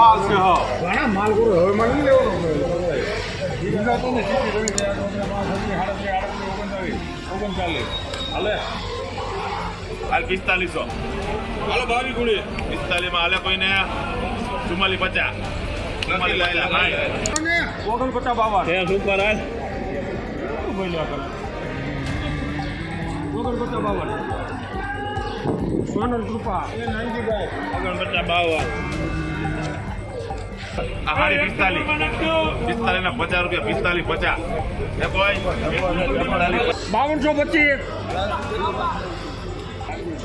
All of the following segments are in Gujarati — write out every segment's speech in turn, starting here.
માલ છે હા ઘણા માલ કરો હવે મને નહીં લેવાનો ને ઓગણચાલીસ હાલે. હાલ પિસ્તાલીસો. હાલો બાવી ગુડી. પિસ્તાલીસમાં હાલે કોઈને? ચુમ્માલીસ પચાસ. ઓગણપચાસ બાવન. તે સુપર હાલ. ઓગણપચાસ બાવન. સોનલ કૃપા. ઓગણપચાસ બાવન. આ હાડી પિસ્તાલીસ. પિસ્તાલીસ ના પચાસ રૂપિયા, પિસ્તાલીસ પચાસ. બાવનસો પચીસ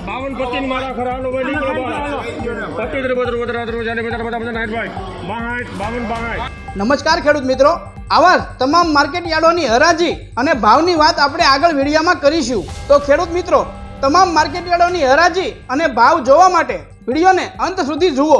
બાવન પચીસ મારા ખરા હાલો ભાઈ નીકળો પચીસ રૂપિયા બત્ર જાને બધા બધા બધા ભાઈ બાહાઠ બાવન બાહાઠ નમસ્કાર ખેડૂત મિત્રો. આવા તમામ માર્કેટ યાર્ડોની હરાજી અને ભાવની વાત આપણે આગળ વિડીયામાં કરીશું. તો ખેડૂત મિત્રો, તમામ માર્કેટ યાર્ડોની હરાજી અને ભાવ જોવા માટે વિડીયોને અંત સુધી જુઓ.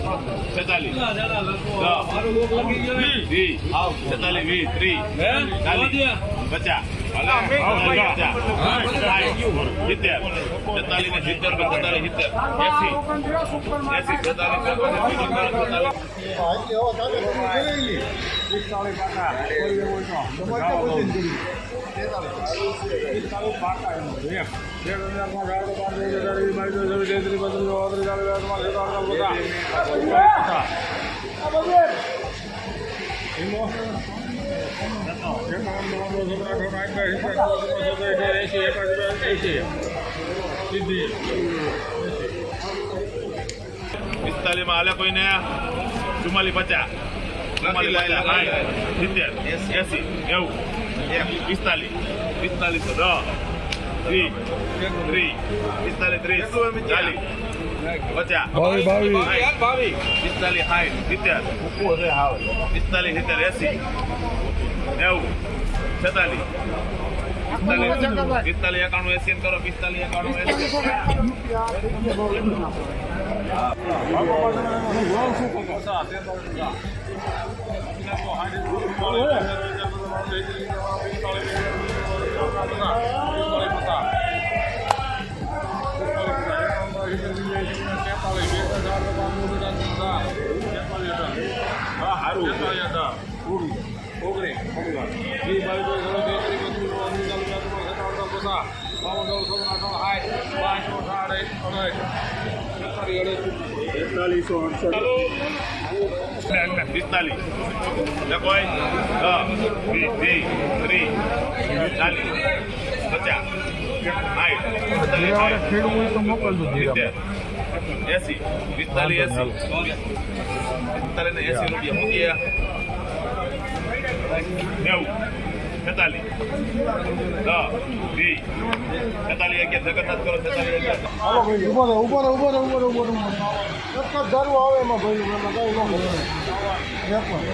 છેતાલીસ છેતાલીસ વીસ ત્રીસ ચાલીસ પચાસ સિત્તેર છેતાલીસ ને સિત્તેર છેતાલીસ સિત્તેર એસી એસી છેતાલીસ પિસ્તાલીસ હાલે કોઈને? ચુમ્માલીસ પચાસ. ચુમ્માલીસ પચાસ. સાઠ સિત્તેર. એસી. નેવું પિસ્તાલીસ. પિસ્તાલીસ દસ. ત્રીસ ત્રીસ. પિસ્તાલીસ ત્રીસ. ચાલીસ. પચાસ બાવીસ પિસ્તાલીસ સાઠ સિત્તેર પિસ્તાલીસ સિત્તેર એસી નેવું છેતાલીસ પિસ્તાલીસ પિસ્તાલીસ એકાણું એસી કરો પિસ્તાલીસ એકાણું એસી પિસ્તાલીસ. કોઈ દસ વીસ ત્રીસ ચાલીસ પચાસ સાઠ સિત્તેર એસી પિસ્તાલીસ એસી પિસ્તાલીસ ને એસી રૂપિયા મૂકીએ નેવું છેતાલીસ. દસ, વીસ. છેતાલીસ અગિયાર જગન્નાથ કરો, છેતાલીસ ઊભો રહો ઊભો રહો ઊભો રહો ઊભો રહો, ઊભો આવે એમાં ભાઈ, એમાં એક પણ.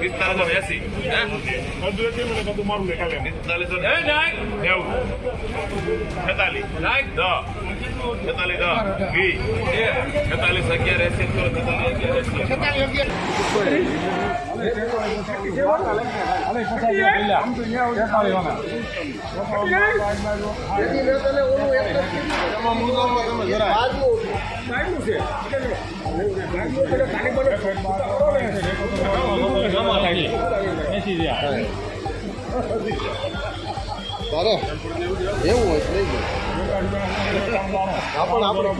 પિસ્તાલીસો એસી પિસ્તાલીસો છેતાલીસ. છેતાલીસ વીસ છેતાલીસ અગિયાર એસી છેતાલીસ તારે? એવું હોય તો લઈ આપણે આપણે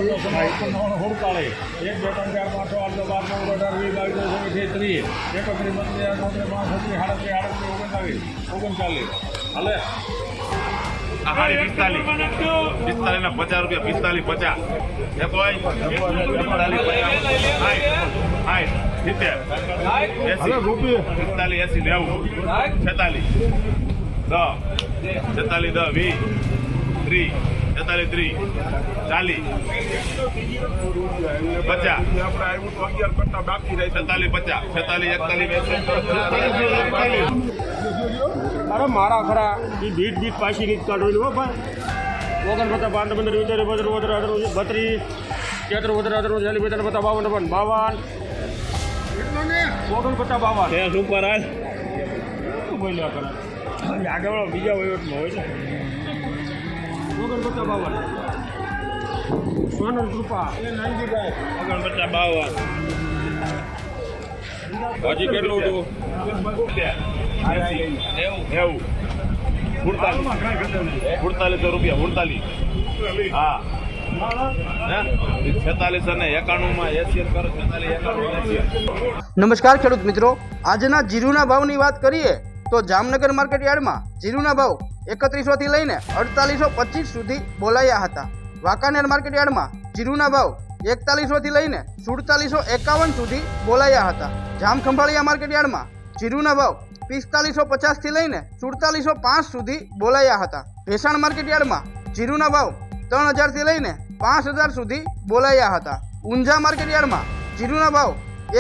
હુડકાળે. એક બે ત્રણ ચાર પાંચ આઠ દસ બાર પંદર અઢાર વીસ બાવીસ ચોવીસ ત્રીસ એકત્રીસ બત્રીસ અડત્રીસ પાંચ સત્રીસ સાડત્રીસ આડત્રીસ ઓગણચાલીસ ઓગણચાલીસ. હાલે? આ હાડી પિસ્તાલીસ. પિસ્તાલીસ ના પચાસ રૂપિયા પિસ્તાલીસ પચાસ. એ કોઈ પિસ્તાલીસ એસી નેવું. છેતાલીસ. દસ છેતાલીસ દસ વીસ ત્રીસ છેતાલીસ ત્રીસ ચાલીસ પચાસ છેતાલીસ પચાસ છેતાલીસ એકતાલીસ અરે મારા ખરા એ ભીટ ભીટ પાછી નથી કાઢવાની હો ભાઈ. ઓગણ પચાસ પાંચ પંદર વિચાર પંદર પંદર બત્રીસ તેત્રીસ પંદર અઢાર ચાલીસ બેતાલીસ પચાસ બાવન બાવન. બાવન ઓગણ પચાસ બાવન. સુપર બોલ્યા કરે? આગળ બીજા વહીવટમાં હોય છે. ઓગણ પચાસ બાવન. સોનલ કૃપા. ઓગણ પચાસ બાવન. હજી કેટલું હતું? એવું સુડતાલીસ રૂપિયા સુડતાલીસ હા. નમસ્કાર ખેડૂત મિત્રો. આજના જીરુના ભાવની વાત કરીએ તો જામનગર માર્કેટ યાર્ડમાં જીરુના ભાવ એકત્રીસોથી લઈને અડતાલીસો પચીસ સુધી બોલાયા હતા. વાંકાનેર માર્કેટ યાર્ડમાં જીરુના ભાવ એકતાલીસોથી લઈને સુડતાલીસો એકાવન સુધી બોલાયા હતા. જામખંભાળિયા માર્કેટ યાર્ડમાં જીરુના ભાવ પિસ્તાલીસો પચાસથી લઈને સુડતાલીસો પાંચ સુધી બોલાયા હતા. ભેસાણ માર્કેટ યાર્ડમાં જીરુના ભાવ ત્રણ હજારથી લઈને પાંચ હજાર સુધી બોલાયા હતા. ઊંઝા માર્કેટ યાર્ડમાં જીરુના ભાવ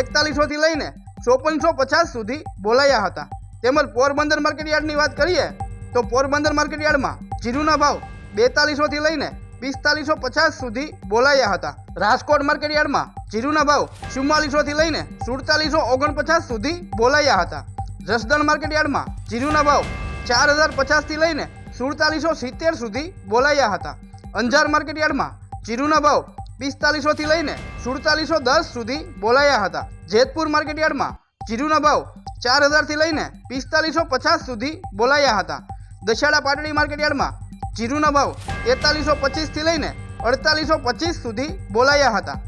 એકતાલીસોથી લઈને ચોપનસો પચાસ સુધી બોલાયા હતા. તેમજ પોરબંદર માર્કેટ યાર્ડની વાત કરીએ, તો પોરબંદર માર્કેટ યાર્ડમાં જીરુના ભાવ બેતાલીસોથી લઈને પિસ્તાલીસો પચાસ સુધી બોલાયા હતા. રાજકોટ માર્કેટ યાર્ડમાં જીરુના ભાવ ચુમ્માલીસોથી લઈને સુડતાલીસો ઓગણપચાસ સુધી બોલાયા હતા. જસદણ માર્કેટ યાર્ડમાં જીરુના ભાવ ચાર હજાર પચાસથી લઈને સુડતાલીસો સિત્તેર સુધી બોલાયા હતા. અંજાર માર્કેટ યાર્ડમાં જીરુના ભાવ પિસ્તાલીસોથી લઈને સુડતાલીસો દસ સુધી બોલાયા હતા. જેતપુર માર્કેટ યાર્ડમાં જીરુના ભાવ ચાર હજારથી લઈને પિસ્તાલીસો પચાસ સુધી બોલાયા હતા. દશાડા પાટડી માર્કેટ યાર્ડમાં જીરુના ભાવ તેતાલીસો પચીસથી લઈને અડતાલીસો પચીસ સુધી બોલાયા હતા.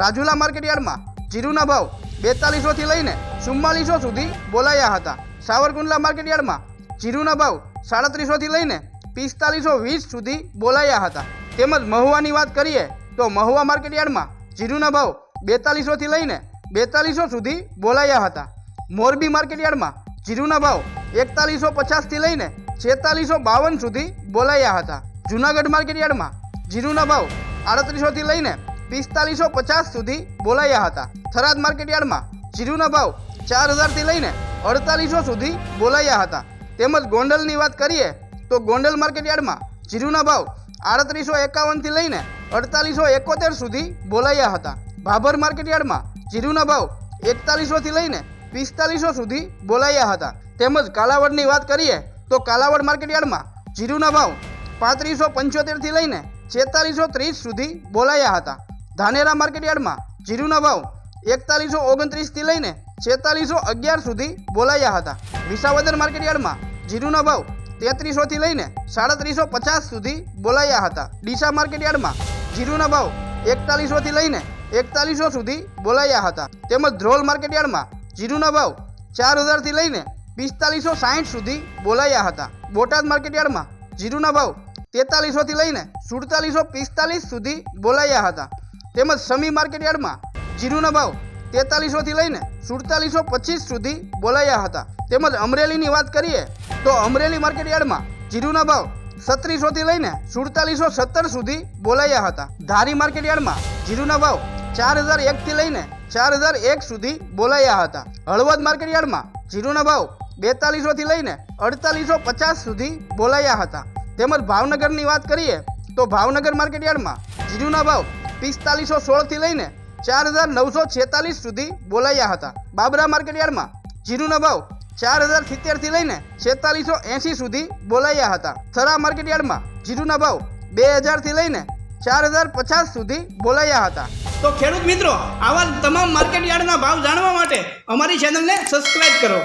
રાજુલા માર્કેટ યાર્ડમાં જીરુના ભાવ બેતાલીસોથી લઈને ચુમ્માલીસો સુધી બોલાયા હતા. સાવરકુંડલા માર્કેટ યાર્ડમાં જીરુના ભાવ સાડત્રીસોથી લઈને પિસ્તાલીસો વીસ સુધી બોલાયા હતા. તેમજ મહુવાની વાત કરીએ તો મહુવા માર્કેટ યાર્ડમાં જીરુના ભાવ બેતાલીસોથી લઈને બેતાલીસો સુધી બોલાયા હતા. મોરબી માર્કેટ યાર્ડમાં જીરુના ભાવ એકતાલીસો પચાસથી લઈને છેતાલીસો બાવન સુધી બોલાયા હતા. જુનાગઢ માર્કેટ યાર્ડમાં જીરુના ભાવ આડત્રીસોથી લઈને પિસ્તાલીસો પચાસ સુધી બોલાયા હતા. થરાદ માર્કેટ યાર્ડમાં જીરુના ભાવ ચાર હજારથી લઈને અડતાલીસો સુધી બોલાયા હતા. તેમજ ગોંડલની વાત કરીએ તો ગોંડલ માર્કેટ યાર્ડમાં જીરુના ભાવ આડત્રીસો એકાવનથી લઈને અડતાલીસો એકોતેર સુધી બોલાયા હતા. ભાભર માર્કેટ યાર્ડમાં જીરુના ભાવ એકતાલીસોથી લઈને પિસ્તાલીસો સુધી બોલાયા હતા. તેમજ કાલાવડની વાત કરીએ તો કાલાવડ માર્કેટ યાર્ડમાં જીરુના ભાવ પાંત્રીસો પંચોતેરથી લઈને છેતાલીસો ત્રીસ સુધી બોલાયા હતા. ધાનેરા માર્કેટ યાર્ડમાં જીરુના ભાવ એકતાલીસો ઓગણત્રીસથી લઈને છેતાલીસો અગિયાર સુધી બોલાયા હતા. વિસાવદર માર્કેટ યાર્ડમાં જીરુના ભાવ તેત્રીસોથી લઈને સાડત્રીસો પચાસ સુધી બોલાયા હતા. ડીસા માર્કેટ યાર્ડમાં જીરુના ભાવ એકતાલીસોથી લઈને એકતાલીસો સુધી બોલાયા હતા. તેમજ ધ્રોલ માર્કેટ યાર્ડમાં જીરુના ભાવ ચાર હજારથી લઈને પિસ્તાલીસો સાહીઠ સુધી બોલાયા હતા. બોટાદ માર્કેટ યાર્ડમાં જીરુના ભાવ તેતાલીસોથી લઈને સુડતાલીસો પિસ્તાલીસ સુધી બોલાયા હતા. તેમજ સમી માર્કેટ યાર્ડમાં જીરુના ભાવ તેતાલીસોથી લઈને સુડતાલીસો પચીસ સુધી બોલાયા હતા. તેમજ અમરેલીની વાત કરીએ તો અમરેલી માર્કેટ યાર્ડમાં જીરુના ભાવ સત્રીસોથી લઈને સુડતાલીસો સત્તર સુધી બોલાયા હતા. ધારી માર્કેટ યાર્ડમાં જીરુના ભાવ ચાર હજાર એકથી લઈને ચાર હજાર એક સુધી બોલાયા હતા. હળવદ માર્કેટ યાર્ડમાં જીરુના ભાવ બેતાલીસોથી લઈને અડતાલીસો પચાસ સુધી બોલાયા હતા. તેમજ ભાવનગરની વાત કરીએ તો ભાવનગર માર્કેટયાર્ડમાં જીરુના ભાવ પિસ્તાલીસો સોળથી લઈને ચાર હજાર નવસો છેતાલીસ સુધી બોલાયા હતા. બાબરા માર્કેટ યાર્ડમાં જીરુના ભાવ ચાર હજાર સિત્તેરથી લઈને છેતાલીસો એંસી સુધી બોલાયા હતા. થરા માર્કેટયાર્ડમાં જીરુના ભાવ બે હજારથી લઈને ચાર હજાર પચાસ સુધી બોલાયા હતા. તો ખેડૂત મિત્રો, આવા તમામ માર્કેટ યાર્ડના ભાવ જાણવા માટે અમારી ચેનલને સબસ્ક્રાઇબ કરો.